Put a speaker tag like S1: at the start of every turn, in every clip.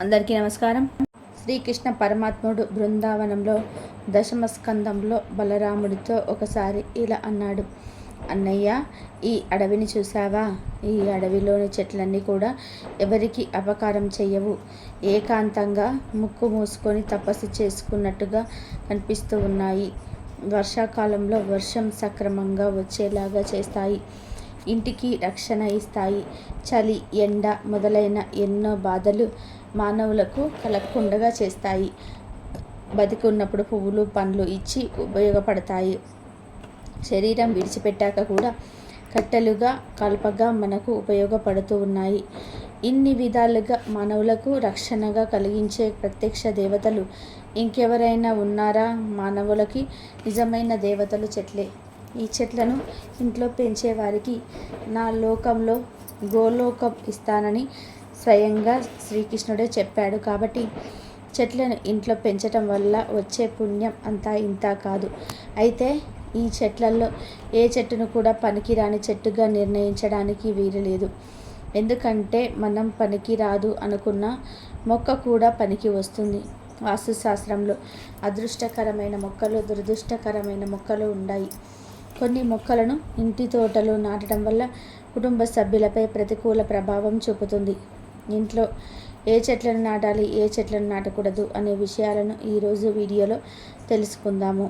S1: అందరికీ నమస్కారం. శ్రీకృష్ణ పరమాత్ముడు బృందావనంలో దశమస్కందంలో బలరాముడితో ఒకసారి ఇలా అన్నాడు. అన్నయ్య ఈ అడవిని చూసావా ఈ అడవిలోని చెట్లన్నీ కూడా ఎవరికి అపకారం చెయ్యవు. ఏకాంతంగా ముక్కు మూసుకొని తపస్సు చేసుకున్నట్టుగా కనిపిస్తూ ఉన్నాయి. వర్షాకాలంలో వర్షం సక్రమంగా వచ్చేలాగా చేస్తాయి. ఇంటికి రక్షణ ఇస్తాయి. చలి ఎండ మొదలైన ఎన్నో బాధలు మానవులకు కలగకుండగా చేస్తాయి. బతికి ఉన్నప్పుడు పువ్వులు పండ్లు ఇచ్చి ఉపయోగపడతాయి. శరీరం విడిచిపెట్టాక కూడా కట్టెలుగా కలపగా మనకు ఉపయోగపడుతూ ఉన్నాయి. ఇన్ని విధాలుగా మానవులకు రక్షణగా కలిగించే ప్రత్యక్ష దేవతలు ఇంకెవరైనా ఉన్నారా? మానవులకి నిజమైన దేవతలు చెట్లే. ఈ చెట్లను ఇంట్లో పెంచే వారికి నా లోకంలో గోలోకం ఇస్తానని స్వయంగా శ్రీకృష్ణుడే చెప్పాడు. కాబట్టి చెట్లను ఇంట్లో పెంచటం వల్ల వచ్చే పుణ్యం అంతా ఇంత కాదు. అయితే ఈ చెట్లలో ఏ చెట్టును కూడా పనికిరాని చెట్టుగా నిర్ణయించడానికి వీలు లేదు. ఎందుకంటే మనం పనికిరాదు అనుకున్న మొక్క కూడా పనికి వస్తుంది. వాస్తుశాస్త్రంలో అదృష్టకరమైన మొక్కలు దురదృష్టకరమైన మొక్కలు ఉన్నాయి కొన్ని మొక్కలను ఇంటి తోటలో నాటడం వల్ల కుటుంబ సభ్యులపై ప్రతికూల ప్రభావం చూపుతుంది. ఇంట్లో ఏ చెట్లను నాటాలి ఏ చెట్లను నాటకూడదు అనే విషయాలను ఈరోజు వీడియోలో తెలుసుకుందాము.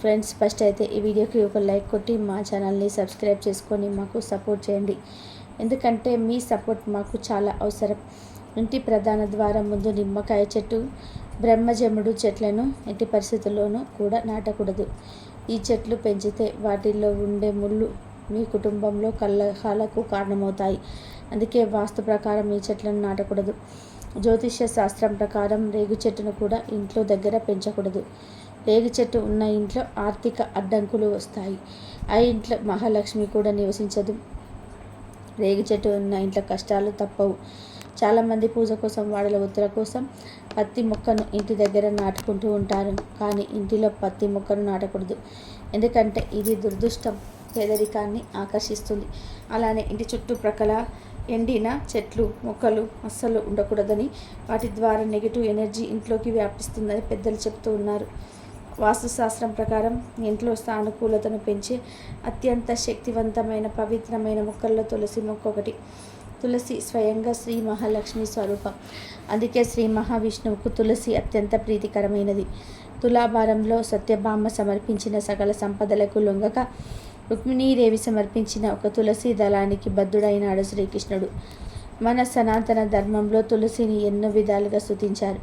S1: ఫ్రెండ్స్ ఫస్ట్ అయితే ఈ వీడియోకి ఒక లైక్ కొట్టి మా ఛానల్ని సబ్స్క్రైబ్ చేసుకొని మాకు సపోర్ట్ చేయండి. ఎందుకంటే మీ సపోర్ట్ మాకు చాలా అవసరం. ఇంటి ప్రధాన ద్వారం ముందు నిమ్మకాయ చెట్టు బ్రహ్మజముడు చెట్లను ఎట్టి పరిస్థితుల్లోనూ కూడా నాటకూడదు. ఈ చెట్లు పెంచితే వాటిల్లో ఉండే ముళ్ళు మీ కుటుంబంలో కలహాలకు కారణమవుతాయి. అందుకే వాస్తు ప్రకారం ఈ చెట్లను నాటకూడదు. జ్యోతిష్య శాస్త్రం ప్రకారం రేగు చెట్టును కూడా ఇంట్లో దగ్గర పెంచకూడదు. రేగు చెట్టు ఉన్న ఇంట్లో ఆర్థిక అడ్డంకులు వస్తాయి. ఆ ఇంట్లో మహాలక్ష్మి కూడా నివసించదు. రేగు చెట్టు ఉన్న ఇంట్లో కష్టాలు తప్పవు. చాలామంది పూజ కోసం వాడల ఉత్తర కోసం పత్తి మొక్కను ఇంటి దగ్గర నాటుకుంటూ ఉంటారు కానీ ఇంటిలో పత్తి మొక్కను నాటకూడదు. ఎందుకంటే ఇది దురదృష్టం పేదరికాన్ని ఆకర్షిస్తుంది. అలానే ఇంటి చుట్టుప్రక్కల ఎండిన చెట్లు మొక్కలు అస్సలు ఉండకూడదని వాటి ద్వారా నెగిటివ్ ఎనర్జీ ఇంట్లోకి వ్యాపిస్తుందని పెద్దలు చెప్తూ ఉన్నారు. వాస్తుశాస్త్రం ప్రకారం ఇంట్లో సానుకూలతను పెంచే అత్యంత శక్తివంతమైన పవిత్రమైన మొక్కల్లో తులసి మొక్క ఒకటి. తులసి స్వయంగా శ్రీ మహాలక్ష్మి స్వరూపం. అందుకే శ్రీ మహావిష్ణువుకు తులసి అత్యంత ప్రీతికరమైనది. తులాభారంలో సత్యభామ సమర్పించిన సకల సంపదలకు లొంగక రుక్మిణీదేవి సమర్పించిన ఒక తులసి దళానికి బద్ధుడైనాడు శ్రీకృష్ణుడు. మన సనాతన ధర్మంలో తులసిని ఎన్నో విధాలుగా స్థుతించారు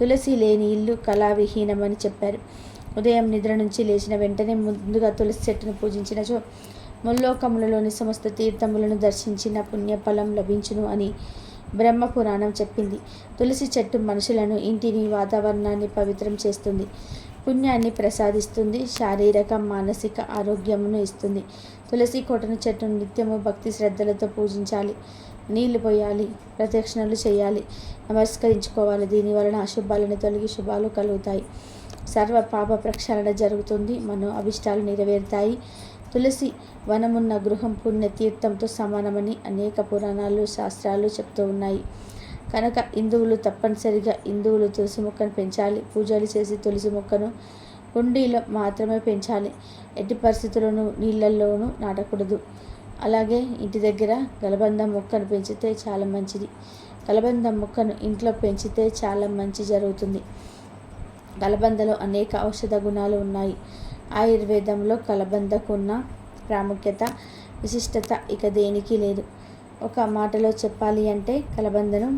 S1: తులసి లేని ఇల్లు కళావిహీనమని చెప్పారు. ఉదయం నిద్ర నుంచి లేచిన వెంటనే ముందుగా తులసి చెట్టును పూజించినచో ముల్లోకములలోని సమస్త తీర్థములను దర్శించిన పుణ్యఫలం లభించును అని బ్రహ్మపురాణం చెప్పింది. తులసి చెట్టు మనుషులను ఇంటిని వాతావరణాన్ని పవిత్రం చేస్తుంది. పుణ్యాన్ని ప్రసాదిస్తుంది. శారీరక మానసిక ఆరోగ్యమును ఇస్తుంది. తులసి కోటను చెట్టును నిత్యము భక్తి శ్రద్ధలతో పూజించాలి. నీళ్ళు పోయాలి. ప్రదక్షిణలు చేయాలి. నమస్కరించుకోవాలి. దీని వలన అశుభాలను తొలగి శుభాలు కలుగుతాయి. సర్వ పాప ప్రక్షాళన జరుగుతుంది. మనో అభిష్టాలు నెరవేరుతాయి. తులసి వనమున్న గృహం పుణ్యతీర్థంతో సమానమని అనేక పురాణాలు శాస్త్రాలు చెప్తూ ఉన్నాయి. కనుక హిందువులు తప్పనిసరిగా హిందువులు తులసి మొక్కను పెంచాలి. పూజలు చేసి తులసి మొక్కను కుండీలో మాత్రమే పెంచాలి. ఎట్టి పరిస్థితుల్లోనూ నీళ్ళల్లోనూ నాటకూడదు. అలాగే ఇంటి దగ్గర గలబంద మొక్కను పెంచితే చాలా మంచిది. గలబంద మొక్కను ఇంట్లో పెంచితే చాలా మంచి జరుగుతుంది. గలబందలో అనేక ఔషధ గుణాలు ఉన్నాయి. ఆయుర్వేదంలో కలబందకు ఉన్న ప్రాముఖ్యత విశిష్టత ఇక దేనికి లేదు. ఒక మాటలో చెప్పాలి అంటే కలబందను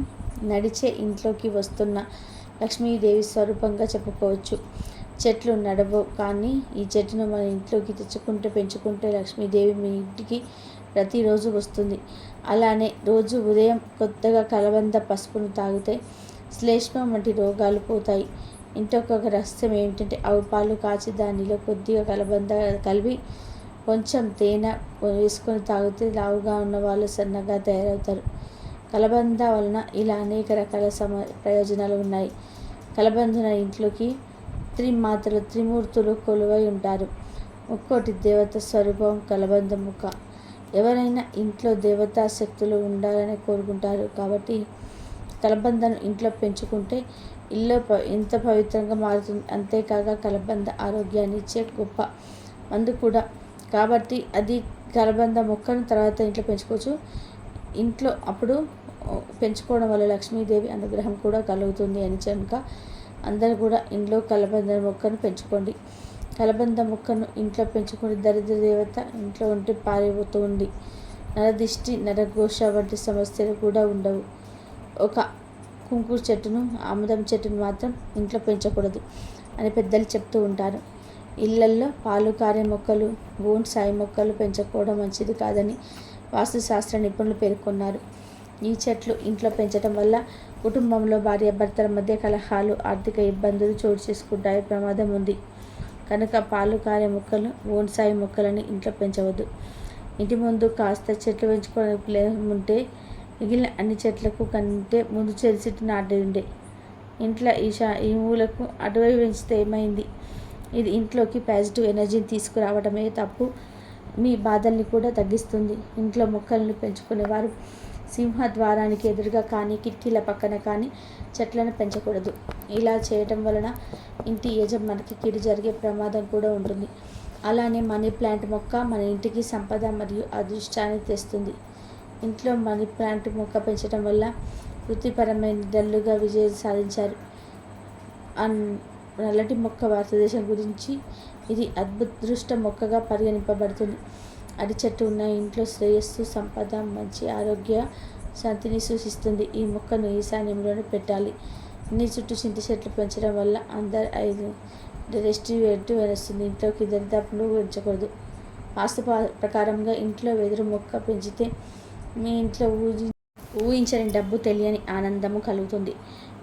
S1: నడిచే ఇంట్లోకి వస్తున్న లక్ష్మీదేవి స్వరూపంగా చెప్పుకోవచ్చు. చెట్లు నడవు కానీ ఈ చెట్టును మన ఇంట్లోకి తెచ్చుకుంటూ పెంచుకుంటే లక్ష్మీదేవి మీ ఇంటికి ప్రతిరోజు వస్తుంది. అలానే రోజు ఉదయం కొత్తగా కలబంద పసుపును తాగితే శ్లేష్మం వంటి రోగాలు పోతాయి. ఇంకొక రహస్యం ఏమిటంటే ఆవు పాలు కాచి దానిలో కొద్దిగా కలబంద కలిపి కొంచెం తేనె వేసుకొని తాగితే లావుగా ఉన్న వాళ్ళు సన్నగా తయారవుతారు. కలబంద వలన ఇలా అనేక రకాల సమ ప్రయోజనాలు ఉన్నాయి. కలబందన ఇంట్లోకి త్రిమాతలు త్రిమూర్తులు కొలువై ఉంటారు. ఒక్కోటి దేవత స్వరూపం కలబంద ముఖ. ఎవరైనా ఇంట్లో దేవతా శక్తులు ఉండాలని కోరుకుంటారు కాబట్టి కలబందను ఇంట్లో పెంచుకుంటే ఇల్లు ప ఎంత పవిత్రంగా మారుతుంది. అంతేకాక కలబంద ఆరోగ్యాన్ని ఇచ్చే గొప్ప మందు కూడా. కాబట్టి అది కలబంద మొక్కను తర్వాత ఇంట్లో పెంచుకోవచ్చు. ఇంట్లో అప్పుడు పెంచుకోవడం వల్ల లక్ష్మీదేవి అనుగ్రహం కూడా కలుగుతుంది అని కనుక అందరూ కూడా ఇంట్లో కలబంద మొక్కను పెంచుకోండి. కలబంద మొక్కను ఇంట్లో పెంచుకుని దరిద్ర దేవత ఇంట్లో ఉంటే పారిపోతుంది నరదిష్టి నరఘోష వంటి సమస్యలు కూడా ఉండవు. ఒక కుంకుడు చెట్టును ఆముదం చెట్టును మాత్రం ఇంట్లో పెంచకూడదు అని పెద్దలు చెప్తూ ఉంటారు. ఇళ్ళల్లో పాలు కారే మొక్కలు బోన్ సాయి మొక్కలు పెంచకపోవడం మంచిది కాదని వాస్తుశాస్త్ర నిపుణులు పేర్కొన్నారు. ఈ చెట్లు ఇంట్లో పెంచడం వల్ల కుటుంబంలో భార్యాభర్తల మధ్య కలహాలు ఆర్థిక ఇబ్బందులు చోటు చేసుకుంటాయి ప్రమాదం ఉంది. కనుక పాలు కారే మొక్కలు బోన్సాయి మొక్కలని ఇంట్లో పెంచవద్దు. ఇంటి ముందు కాస్త చెట్లు పెంచుకోవడానికి ప్లేస్ ఉంటే మిగిలిన అన్ని చెట్లకు కంటే ముందు చెట్టు నాటి ఉండే ఇంట్లో ఈశా ఈ మూలకు అటువైపు పెంచితే ఏమైంది? ఇది ఇంట్లోకి పాజిటివ్ ఎనర్జీని తీసుకురావడమే తప్పు. మీ బాధల్ని కూడా తగ్గిస్తుంది. ఇంట్లో మొక్కలను పెంచుకునేవారు సింహద్వారానికి ఎదురుగా కానీ కిటికీల పక్కన కానీ చెట్లను పెంచకూడదు. ఇలా చేయటం వలన ఇంటి యజమానికి కీడు జరిగే ప్రమాదం కూడా ఉంటుంది. అలానే మనీ ప్లాంట్ మొక్క మన ఇంటికి సంపద మరియు అదృష్టాన్ని తెస్తుంది. ఇంట్లో మనీ ప్లాంట్ మొక్క పెంచడం వల్ల వృత్తిపరమైన డల్లుగా విజయం సాధించారు. అన్ నల్లటి మొక్క భారతదేశం గురించి ఇది అద్భుతృష్ట మొక్కగా పరిగణింపబడుతుంది. అడి చెట్టు ఉన్న ఇంట్లో శ్రేయస్సు సంపద మంచి ఆరోగ్య శాంతిని సూచిస్తుంది. ఈ మొక్కను ఈశాన్యంలోనే పెట్టాలి. నీ చుట్టూ చింటి చెట్లు పెంచడం వల్ల అందరు ఐదు రెస్టివేట్ వస్తుంది ఇంట్లోకి దరిదాపులు పెంచకూడదు. వాస్తు ప్రకారంగా ఇంట్లో వెదురు మొక్క పెంచితే మీ ఇంట్లో ఊహి ఊహించని డబ్బు తెలియని ఆనందము కలుగుతుంది.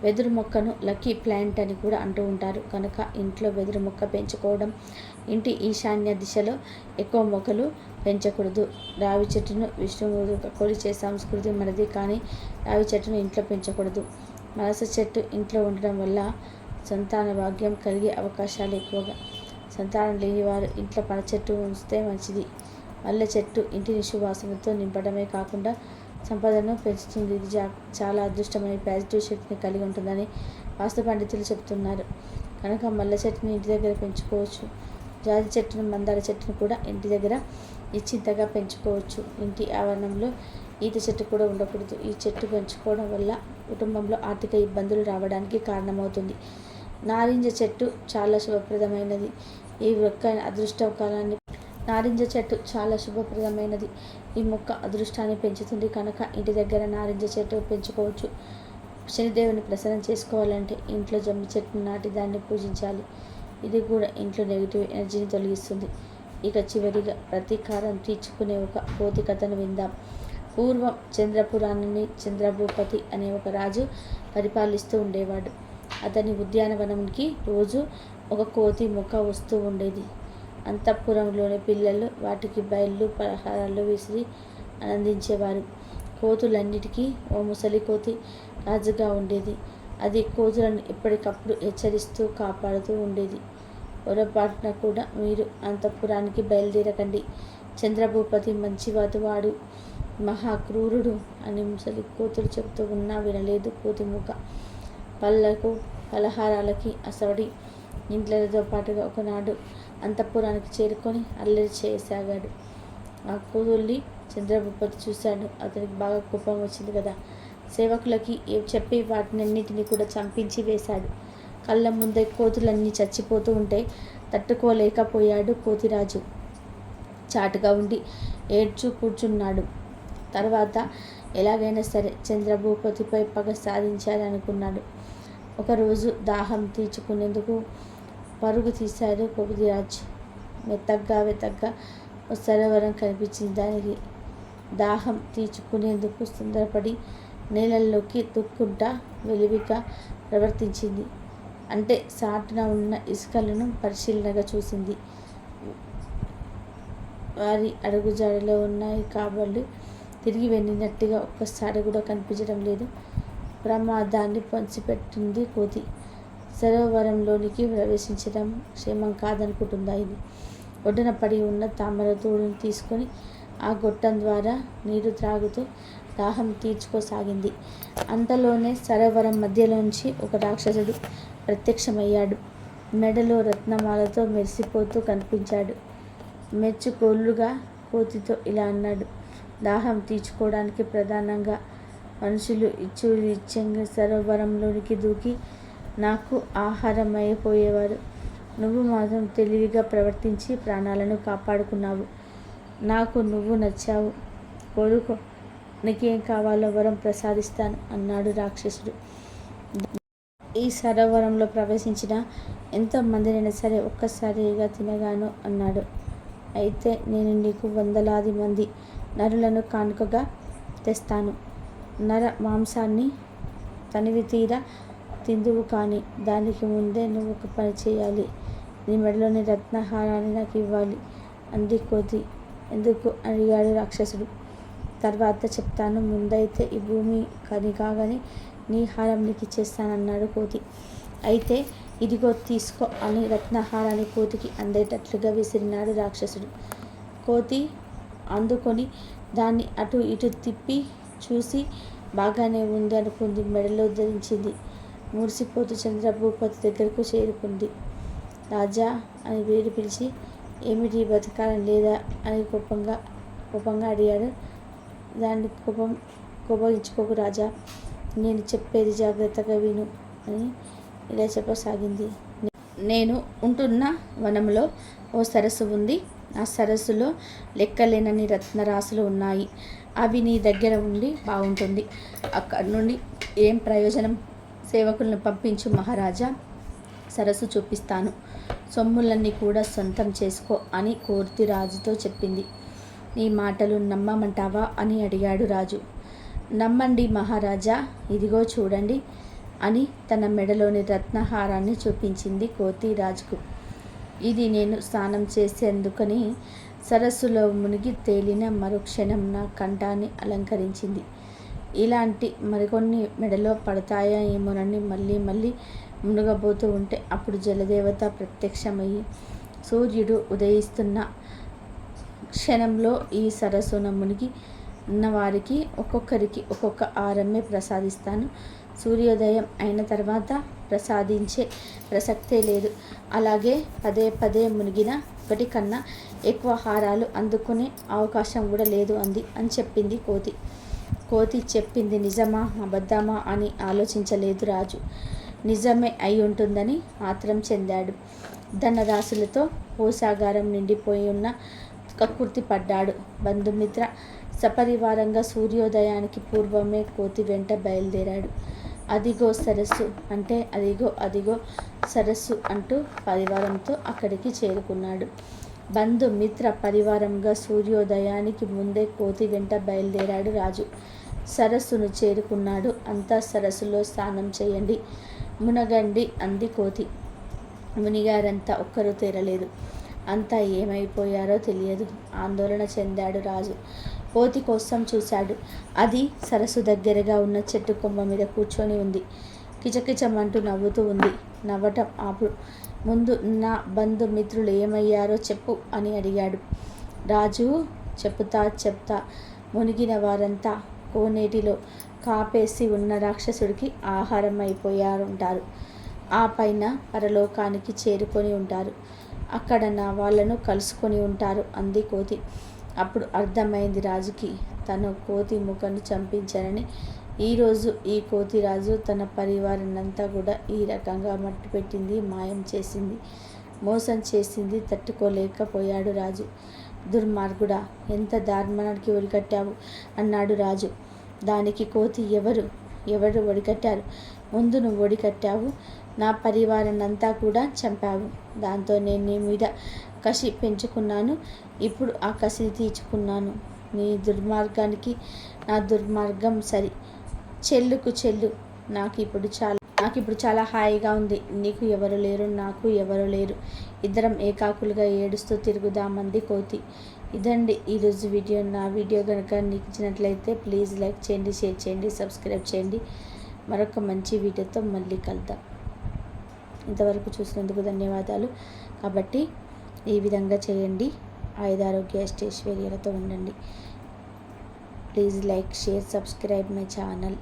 S1: వెదురు మొక్కను లక్కీ ప్లాంట్ అని కూడా అంటూ ఉంటారు. కనుక ఇంట్లో వెదురు మొక్క పెంచుకోవడం ఇంటి ఈశాన్య దిశలో ఎక్కువ మొక్కలు పెంచకూడదు. రావి చెట్టును విష్ణుమూర్తి కొలిచే సంస్కృతి మనది కానీ రావి చెట్టును ఇంట్లో పెంచకూడదు. మనస చెట్టు ఇంట్లో ఉండడం వల్ల సంతాన భాగ్యం కలిగే అవకాశాలు ఎక్కువగా. సంతానం లేని వారు ఇంట్లో పల చెట్టు ఉంచితే మంచిది. మల్లె చెట్టు ఇంటిని సువాసనతో నింపడమే కాకుండా సంపదను పెంచుతుంది. ఇది చాలా అదృష్టమైన పాజిటివ్ శక్తిని కలిగి ఉంటుందని వాస్తు పండితులు చెబుతున్నారు. కనుక మల్లె చెట్టుని ఇంటి దగ్గర పెంచుకోవచ్చు. జాతి చెట్టును మందార చెట్టును కూడా ఇంటి దగ్గర నిశ్చింతగా పెంచుకోవచ్చు. ఇంటి ఆవరణంలో ఈత చెట్టు కూడా ఉండకూడదు. ఈ చెట్టు పెంచుకోవడం వల్ల కుటుంబంలో ఆర్థిక ఇబ్బందులు రావడానికి కారణమవుతుంది. నారింజ చెట్టు చాలా శుభప్రదమైనది. ఈ మొక్క అదృష్ట కాలాన్ని నారింజ చెట్టు చాలా శుభప్రదమైనది. ఈ మొక్క అదృష్టాన్ని పెంచుతుంది కనుక ఇంటి దగ్గర నారింజ చెట్టు పెంచుకోవచ్చు. శనిదేవుని ప్రసన్నం చేసుకోవాలంటే ఇంట్లో జమ్మి చెట్టును నాటి దాన్ని పూజించాలి. ఇది కూడా ఇంట్లో నెగిటివ్ ఎనర్జీని తొలగిస్తుంది. ఇక చివరిగా ప్రతీకారం తీర్చుకునే ఒక కోతి కథను విందాం. పూర్వం చంద్రపురాణాన్ని చంద్రభూపతి అనే ఒక రాజు పరిపాలిస్తూ ఉండేవాడు. అతని ఉద్యానవనంకి రోజు ఒక కోతి మొక్క వస్తూ ఉండేది. అంతఃపురంలోని పిల్లలు వాటికి బయళ్ళు పలహారాలు విసిరి ఆనందించేవారు. కోతులన్నిటికీ ఓ ముసలి కోతి రాజుగా ఉండేది. అది కోతులను ఎప్పటికప్పుడు హెచ్చరిస్తూ కాపాడుతూ ఉండేది. పొరపాటున కూడా మీరు అంతఃపురానికి బయలుదేరకండి. చంద్రభూపతి మంచివాడు మహాక్రూరుడు అని ముసలి కోతులు చెబుతూ ఉన్నా వినలేదు కోతిముఖ పళ్ళకు పలహారాలకి అసవడి. ఇంట్లతో పాటుగా ఒకనాడు అంతఃపురానికి చేరుకొని అల్లరి చేయసాగాడు. ఆ కూతుర్ని చంద్రభూపతి చూశాడు. అతనికి బాగా కోపం వచ్చింది కదా. సేవకులకి చెప్పి వాటినన్నిటిని కూడా చంపించి వేశాడు. కళ్ళ ముందే కోతులన్నీ చచ్చిపోతూ ఉంటే తట్టుకోలేకపోయాడు కోతిరాజు. చాటుగా ఉండి ఏడ్చు కూర్చున్నాడు. తర్వాత ఎలాగైనా సరే చంద్రభూపతిపై పగ సాధించాలనుకున్నాడు. ఒకరోజు దాహం తీర్చుకునేందుకు పరుగు తీశాడు కోతిరాజ్ మెత్తగ్గా వెతగ్గా సరోవరం కనిపించింది. దానికి దాహం తీర్చుకునేందుకు సుందరపడి నీళ్ళల్లోకి తుక్కుంటా వెలివిగా ప్రవర్తించింది. అంటే సాటున ఉన్న ఇసుకలను పరిశీలనగా చూసింది. వారి అడుగుజాడలో ఉన్నాయి కాబట్టి తిరిగి వెళ్ళినట్టుగా ఒక్కసారి కూడా కనిపించడం లేదు. ప్రమాదాన్ని పంచిపెట్టింది కోతి. సరోవరంలోనికి ప్రవేశించడం క్షేమం కాదనుకుంటుందా ఇది? ఒడ్డున పడి ఉన్న తామర తోడును తీసుకొని ఆ గొట్టం ద్వారా నీరు త్రాగుతూ దాహం తీర్చుకోసాగింది. అంతలోనే సరోవరం మధ్యలోంచి ఒక రాక్షసుడు ప్రత్యక్షమయ్యాడు. మెడలో రత్నమాలతో మెరిసిపోతూ కనిపించాడు. మెచ్చుకోలుగా కోతితో ఇలా అన్నాడు. దాహం తీర్చుకోవడానికి ప్రధానంగా మనుషులు ఇచ్చు ఇచ్చంగా సరోవరంలోనికి దూకి నాకు ఆహారం అయిపోయేవారు నువ్వు మాత్రం తెలివిగా ప్రవర్తించి ప్రాణాలను కాపాడుకున్నావు. నాకు నువ్వు నచ్చావు. కోరుకో. నీకేం కావాలో వరం ప్రసాదిస్తాను అన్నాడు రాక్షసుడు. ఈ సరోవరంలో ప్రవేశించిన ఎంతమందినైనా సరే ఒక్కసారిగా తినగాను అన్నాడు. అయితే నేను నీకు వందలాది మంది నరులను కానుకగా తెస్తాను. నర మాంసాన్ని తనివి తీరా తిందువు కానీ దానికి ముందే నువ్వు ఒక పని చేయాలి. నీ మెడలోని రత్నహారాన్ని నాకు ఇవ్వాలి. అంది కోతి. ఎందుకు? అడిగాడు రాక్షసుడు. తర్వాత చెప్తాను. ముందైతే ఈ భూమి కని కాగానే నీ హారం నీకు ఇచ్చేస్తానన్నాడు కోతి. అయితే ఇదిగో తీసుకో అని రత్నహారాన్ని కోతికి అందేటట్లుగా విసిరినాడు రాక్షసుడు. కోతి అందుకొని దాన్ని అటు ఇటు తిప్పి చూసి బాగానే ఉంది అనుకుంది. మెడలో ధరించింది. మురిసిపోతూ చంద్రభూపతి దగ్గరకు చేరుకుంది. రాజా అని వేడి పిలిచి ఏమిటి బతకాలని లేదా? అని కోపంగా కోపంగా అడిగాడు. దాన్ని కోపం కోపగించుకోకు రాజా. నేను చెప్పేది జాగ్రత్తగా విను అని ఇలా చెప్పసాగింది. నేను ఉంటున్న వనంలో ఓ సరస్సు ఉంది. ఆ సరస్సులో లెక్కలేనన్ని రత్నరాశులు ఉన్నాయి. అవి నీ దగ్గర ఉండి బాగుంటుంది. అక్కడి నుండి ఏం ప్రయోజనం సేవకులను పంపించు మహారాజా. సరస్సు చూపిస్తాను. సొమ్ములన్నీ కూడా సొంతం చేసుకో అని కోర్తి రాజుతో చెప్పింది. నీ మాటలు నమ్మమంటావా అని అడిగాడు రాజు. నమ్మండి మహారాజా ఇదిగో చూడండి అని తన మెడలోని రత్నహారాన్ని చూపించింది కోతి రాజుకు. ఇది నేను స్నానం చేసేందుకని సరస్సులో మునిగి తేలిన మరుక్షణం నా కంఠాన్ని అలంకరించింది. ఇలాంటి మరికొన్ని మెడలో పడతాయా ఏమోనని మళ్ళీ మళ్ళీ మునగబోతూ ఉంటే అప్పుడు జలదేవత ప్రత్యక్షమయ్యి సూర్యుడు ఉదయిస్తున్న క్షణంలో ఈ సరస్సున మునిగి ఉన్నవారికి ఒక్కొక్కరికి ఒక్కొక్క ఆరమ్మే ప్రసాదిస్తాను. సూర్యోదయం అయిన తర్వాత ప్రసాదించే ప్రసక్తే లేదు. అలాగే పదే పదే మునిగిన ఒకటి కన్నా ఎక్కువ హారాలు అందుకునే అవకాశం కూడా లేదు అంది అని చెప్పింది కోతి. కోతి చెప్పింది నిజమా అబద్ధమా అని ఆలోచించలేదు రాజు. నిజమే అయి ఉంటుందని ఆత్రం చెందాడు. ధనరాశులతో కోశాగారం నిండిపోయి ఉన్న కక్కుర్తి పడ్డాడు. బంధుమిత్ర సపరివారంగా సూర్యోదయానికి పూర్వమే కోతి వెంట బయలుదేరాడు. అదిగో సరస్సు అంటే అదిగో అదిగో సరస్సు అంటూ పరివారంతో అక్కడికి చేరుకున్నాడు. బంధుమిత్ర పరివారంగా సూర్యోదయానికి ముందే కోతి వెంట బయలుదేరాడు రాజు. సరస్సును చేరుకున్నాడు. అంతా సరస్సులో స్నానం చేయండి మునగండి అంది కోతి. మునిగారంతా ఒక్కరూ తీరలేదు. అంతా ఏమైపోయారో తెలియదు. ఆందోళన చెందాడు రాజు. కోతి కోసం చూశాడు. అది సరస్సు దగ్గరగా ఉన్న చెట్టు కొమ్మ మీద కూర్చొని ఉంది. కిచకిచమంటూ నవ్వుతూ ఉంది. నవ్వటం ఆపు ముందు నా బంధుమిత్రులు ఏమయ్యారో చెప్పు అని అడిగాడు. రాజు చెప్తా చెప్తా మునిగిన వారంతా కోనేటిలో కాపేసి ఉన్న రాక్షసుడికి ఆహారం అయిపోయారుంటారు. ఆ పైన పరలోకానికి చేరుకొని ఉంటారు. అక్కడ నా వాళ్ళను కలుసుకొని ఉంటారు అంది కోతి. అప్పుడు అర్థమైంది రాజుకి తను కోతి ముఖను చంపించానని ఈరోజు ఈ కోతిరాజు తన పరివారాన్నంతా కూడా ఈ రకంగా మట్టిపెట్టింది మాయం చేసింది మోసం చేసింది తట్టుకోలేకపోయాడు రాజు. దుర్మార్గుడా ఎంత దారుణానికి ఒడికట్టావు అన్నాడు రాజు. దానికి కోతి ఎవరు? ఎవరు ఒడికట్టారు ముందు నువ్వు ఒడికట్టావు నా పరివారాన్నంతా కూడా చంపావు. దాంతో నేను నీ మీద కసి పెంచుకున్నాను ఇప్పుడు ఆ కసిని తీర్చుకున్నాను. నీ దుర్మార్గానికి నా దుర్మార్గం సరి. చెల్లుకు చెల్లు. నాకు ఇప్పుడు చాలా నాకు ఇప్పుడు చాలా హాయిగా ఉంది. నీకు ఎవరు లేరు నాకు ఎవరు లేరు. ఇద్దరం ఏకాకులుగా ఏడుస్తూ తిరుగుదామంది కోతి. ఇదండి ఈరోజు వీడియో. నా వీడియో కనుక నీకు ఇచ్చినట్లయితే ప్లీజ్ లైక్ చేయండి షేర్ చేయండి సబ్స్క్రైబ్ చేయండి. మరొక మంచి వీడియోతో మళ్ళీ కలుద్దాం. ఇంతవరకు చూసినందుకు ధన్యవాదాలు. కాబట్టి ఈ విధంగా చేయండి. ఆయుధారోగ్య అష్టైశ్వర్యాలతో ఉండండి. Please like share subscribe my channel